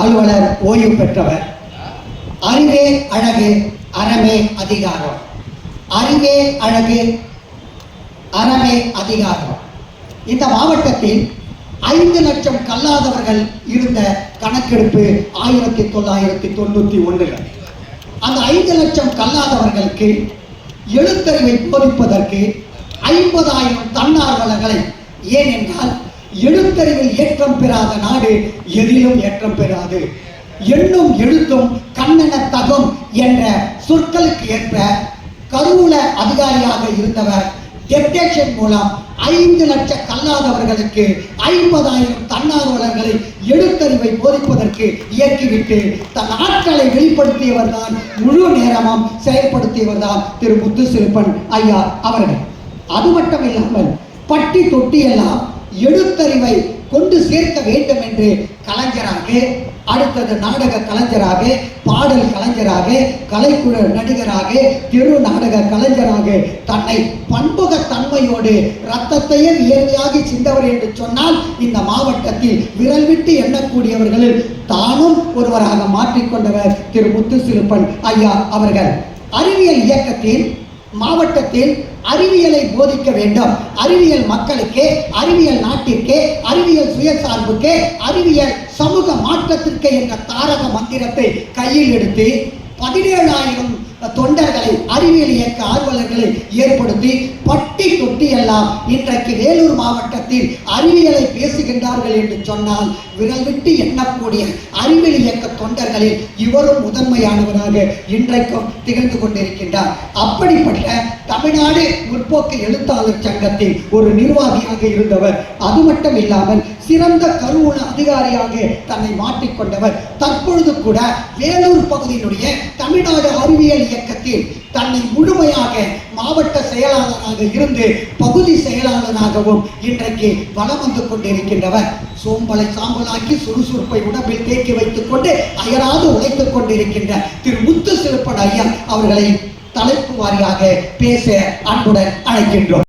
அலுவலர் ஓய்வு பெற்றவர். அறிவே அழகு அறமே அதிகாரம். அறிவே அழகு அறமே அதிகாரம். இந்த மாவட்டத்தில் ஐந்து லட்சம் கல்லாதவர்கள் இருந்த கணக்கெடுப்பு ஆயிரத்தி தொள்ளாயிரத்தி தொண்ணூத்தி ஒன்றில். அந்த ஐந்து லட்சம் கல்லாதவர்களுக்கு எழுத்தறிவை போதிப்பதற்கு ஐம்பதாயிரம் தன்னார்வலர்களை ஏனென்றால் எழுத்தறிவில் ஏற்றம் பெறாத நாடு எதிலும் ஏற்றம் பெறாது. எண்ணும் எழுத்தும் கண்ணன தகம் என்ற சொற்களுக்கு ஏற்ப கருவூல அதிகாரியாக இருந்தவர் டெப்டேஷன் மூலம் ஐந்து லட்சம் கல்லாதவர்களுக்கு ஐம்பதாயிரம் தன்னார்வலர்களை எழுத்தறிவை போதிப்பதற்கு இயக்கிவிட்டு தன் ஆற்றலை வெளிப்படுத்தியவர் தான் முழு நேரமும் செயல்படுத்தியவர் தான் திரு முத்துசிறுப்பன் ஐயா அவர்கள். அது மட்டும் இல்லாமல் பட்டி தொட்டி எல்லாம் எழுத்தறிவை கொண்டு சேர்க்க வேண்டும் என்று கலைஞராக அடுத்தது நாடக கலைஞராக பாடல் கலைஞராக கலைக்குழு நடிகராக தெரு நாடக கலைஞராக தன்னை பன்முக தன்மையோடு ரத்தத்தையே வியர்வையாகி சிந்தவர் என்று சொன்னால் இந்த மாவட்டத்தில் விரல் விட்டு எண்ணக்கூடியவர்களில் தானும் ஒருவராக மாற்றிக்கொண்டவர் திரு முத்துசிறுப்பன் ஐயா அவர்கள். அறிவியல் இயக்கத்தில் மாவட்டத்தில் அறிவியலை போதிக்க வேண்டும். அறிவியல் மக்களுக்கே அறிவியல் நாட்டிற்கே அறிவியல் சுயசார்புக்கே அறிவியல் சமூக மாற்றத்திற்கு என்ற தாரக மந்திரத்தை கையில் எடுத்து பதினேழாயிரம் தொண்டர்களை அறிவியல் இயக்க ஆர்வலர்களை ஏற்படுத்தி பட்டி தொட்டி எல்லாம் இன்றைக்கு வேலூர் மாவட்டத்தில் அறிவியலை பேசுகின்றார்கள் என்று சொன்னால் விரல் விட்டு எண்ணக்கூடிய அறிவியல் இயக்க தொண்டர்களில் இவரும் முதன்மையானவராக இன்றைக்கும் திகழ்ந்து கொண்டிருக்கின்றார். அப்படிப்பட்ட தமிழ்நாடு முற்போக்கு எழுத்தாளர் சங்கத்தில் ஒரு நிர்வாகியாக இருந்தவர் அது மட்டும் இல்லாமல் சிறந்த கருவூல அதிகாரியாக தன்னை மாற்றிக்கொண்டவர். தற்பொழுது கூட வேலூர் பகுதியினுடைய தமிழ்நாடு அறிவியல் இயக்கத்தில் தன்னை முழுமையாக மாவட்ட செயலாளராக இருந்து பகுதி செயலாளராகவும் இன்றைக்கு வளம் வந்து கொண்டிருக்கின்றவர். சோம்பலை சாம்பலாக்கி சுறுசுறுப்பை உடம்பில் தேக்கி வைத்துக் கொண்டு அயராது உழைத்துக் கொண்டிருக்கின்ற திரு முத்து சிறுப்பன் ஐயா அவர்களை தலைப்பு வாரியாக பேச அன்புடன் அழைக்கின்றோம்.